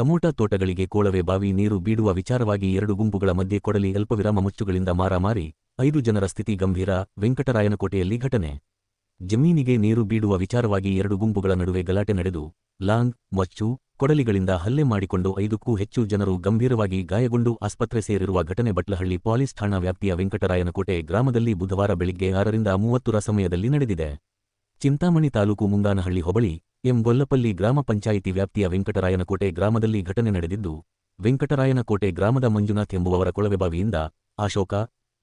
Tomato ತೋಟಗಳಿಗೆ ಕೋಳವೆ ಬಾವಿ ನೀರು ಬೀಡುವ ವಿಚಾರವಾಗಿ ಎರಡು ಗುಂಪುಗಳ ಮಧ್ಯೆ ಕೊಡಲಿ ಅಲ್ಪವಿರಾಮ ಮುಚ್ಚುಗಳಿಂದ ಮಾರಾಮಾರಿ, ಐದು ಜನರ ಸ್ಥಿತಿ ಗಂಭೀರ, ವೆಂಕಟರಾಯನಕೋಟೆಯಲ್ಲಿ ಘಟನೆ. ಜಮೀನಿಗೆ ನೀರು ಬೀಡುವ ವಿಚಾರವಾಗಿ ಎರಡು ಗುಂಪುಗಳ ನಡುವೆ ಗಲಾಟೆ ನಡೆದು, ಲಾಂಗ್, ಮಚ್ಚು, ಕೊಡಲಿಗಳಿಂದ ಹಲ್ಲೆ ಮಾಡಿಕೊಂಡು ಐದಕ್ಕೂ ಹೆಚ್ಚು ಜನರು ಗಂಭೀರವಾಗಿ ಗಾಯಗೊಂಡು ಆಸ್ಪತ್ರೆ ಸೇರಿರುವ ಘಟನೆ ಬಟ್ಲಹಳ್ಳಿ ಪೊಲೀಸ್ ಠಾಣಾ ವ್ಯಾಪ್ತಿಯ ವೆಂಕಟರಾಯನಕೋಟೆ ಗ್ರಾಮದಲ್ಲಿ ಬುಧವಾರ ಬೆಳಿಗ್ಗೆ ಆರರಿಂದ ಮೂವತ್ತರ ಸಮಯದಲ್ಲಿ ನಡೆದಿದೆ. ಚಿಂತಾಮಣಿ ತಾಲೂಕು ಮುಂದಾನಹಳ್ಳಿ ಹೋಬಳಿ ಎಂ ಗೊಲ್ಲಪಲ್ಲಿ ಗ್ರಾಮ ಪಂಚಾಯಿತಿ ವ್ಯಾಪ್ತಿಯ ವೆಂಕಟರಾಯನಕೋಟೆ ಗ್ರಾಮದಲ್ಲಿ ಘಟನೆ ನಡೆದಿದ್ದು, ವೆಂಕಟರಾಯನಕೋಟೆ ಗ್ರಾಮದ ಮಂಜುನಾಥ್ ಎಂಬುವವರ ಕೊಳವೆಬಾವಿಯಿಂದ ಅಶೋಕ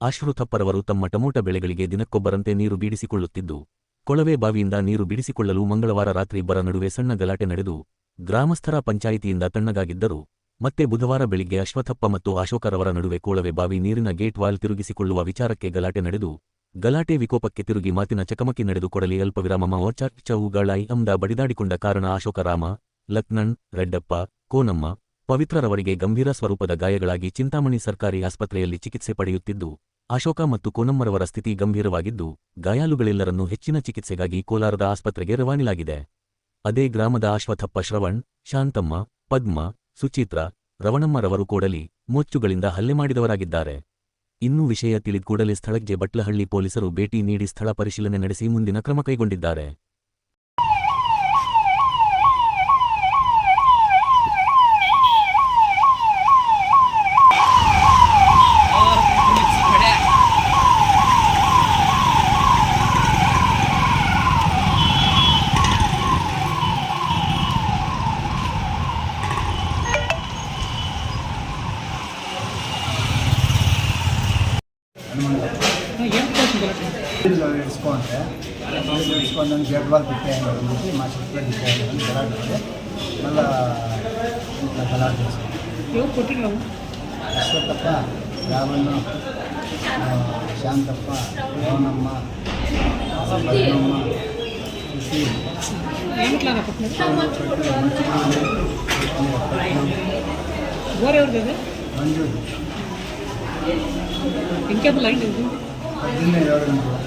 ಆಶ್ರುಥಪ್ಪರವರು ತಮ್ಮ ಟಮೋಟ ಬೆಳೆಗಳಿಗೆ ದಿನಕ್ಕೊಬ್ಬರಂತೆ ನೀರು ಬೀಡಿಸಿಕೊಳ್ಳುತ್ತಿದ್ದು, ಕೊಳವೆ ಬಾವಿಯಿಂದ ನೀರು ಬಿಡಿಸಿಕೊಳ್ಳಲು ಮಂಗಳವಾರ ರಾತ್ರಿ ಇಬ್ಬರ ನಡುವೆ ಸಣ್ಣ ಗಲಾಟೆ ನಡೆದು, ಗ್ರಾಮಸ್ಥರ ಪಂಚಾಯಿತಿಯಿಂದ ತಣ್ಣಗಾಗಿದ್ದರು, ಮತ್ತೆ ಬುಧವಾರ ಬೆಳಿಗ್ಗೆ ಅಶ್ವಥಪ್ಪ ಮತ್ತು ಅಶೋಕರವರ ನಡುವೆ ಕೊಳವೆ ಬಾವಿ ನೀರಿನ ಗೇಟ್ ವಾಲ್ ತಿರುಗಿಸಿಕೊಳ್ಳುವ ವಿಚಾರಕ್ಕೆ ಗಲಾಟೆ ನಡೆದು ಗಲಾಟೆ ವಿಕೋಪಕ್ಕೆ ತಿರುಗಿ ಮಾತಿನ ಚಕಮಕಿ ನಡೆದು ಕೊಡಲಿ ಅಲ್ಪವಿರಾಮ ಚೌಗಳೈ ಅಂದ ಬಡಿದಾಡಿಕೊಂಡ ಕಾರಣ ಅಶೋಕರಾಮ, ಲಕ್ನಣ್, ರೆಡ್ಡಪ್ಪ, ಕೋನಮ್ಮ, ಪವಿತ್ರರವರಿಗೆ ಗಂಭೀರ ಸ್ವರೂಪದ ಗಾಯಗಳಾಗಿ ಚಿಂತಾಮಣಿ ಸರ್ಕಾರಿ ಆಸ್ಪತ್ರೆಯಲ್ಲಿ ಚಿಕಿತ್ಸೆ ಪಡೆಯುತ್ತಿದ್ದು, ಅಶೋಕ ಮತ್ತು ಕೋನಮ್ಮರವರ ಸ್ಥಿತಿ ಗಂಭೀರವಾಗಿದ್ದು, ಗಾಯಾಳುಗಳೆಲ್ಲರನ್ನೂ ಹೆಚ್ಚಿನ ಚಿಕಿತ್ಸೆಗಾಗಿ ಕೋಲಾರದ ಆಸ್ಪತ್ರೆಗೆ ರವಾನಿಲಾಗಿದೆ. ಅದೇ ಗ್ರಾಮದ ಅಶ್ವಥಪ್ಪ ಶ್ರವಣ್, ಶಾಂತಮ್ಮ, ಪದ್ಮ, ಸುಚಿತ್ರ, ರವಣಮ್ಮರವರು ಕೂಡಲಿ ಮೊಚ್ಚುಗಳಿಂದ ಹಲ್ಲೆ ಮಾಡಿದವರಾಗಿದ್ದಾರೆ. ಇನ್ನು ವಿಷಯ ತಿಳಿದ ಕೂಡಲೇ ಸ್ಥಳಕ್ಕೆ ಬಟ್ಲಹಳ್ಳಿ ಪೊಲೀಸರು ಭೇಟಿ ನೀಡಿ ಸ್ಥಳ ಪರಿಶೀಲನೆ ನಡೆಸಿ ಮುಂದಿನ ಕ್ರಮ ಕೈಗೊಂಡಿದ್ದಾರೆ. ಇಡ್ಸ್ಕೊಂಡೆ ಇಡ್ಸ್ಕೊಂಡು ನಾನು ಜಡ್ ಬಾಲ್ ಬಿಟ್ಟೆ ಅಂದ್ಬಿಟ್ಟು ಮಾ ಶಿಫ್ಟ್ ಬಿಟ್ಟೆ ಅಂತ ಗಲಾಟೆ ಮಲ್ಲ ಗಲಾಟೆ ಇವಾಗ ಕೊಟ್ಟಿಲ್ಲ? ಅಶ್ವತ್ಥಪ್ಪ ರಾಮಣ್ಣ ಶಾಂತಪ್ಪ ರಾಮನಮ್ಮ ಬಲಮ್ಮ ಕೃಷಿ ಮಂಜು శాంతప్ప రోనమ్మ భద్రమ్మ ఇది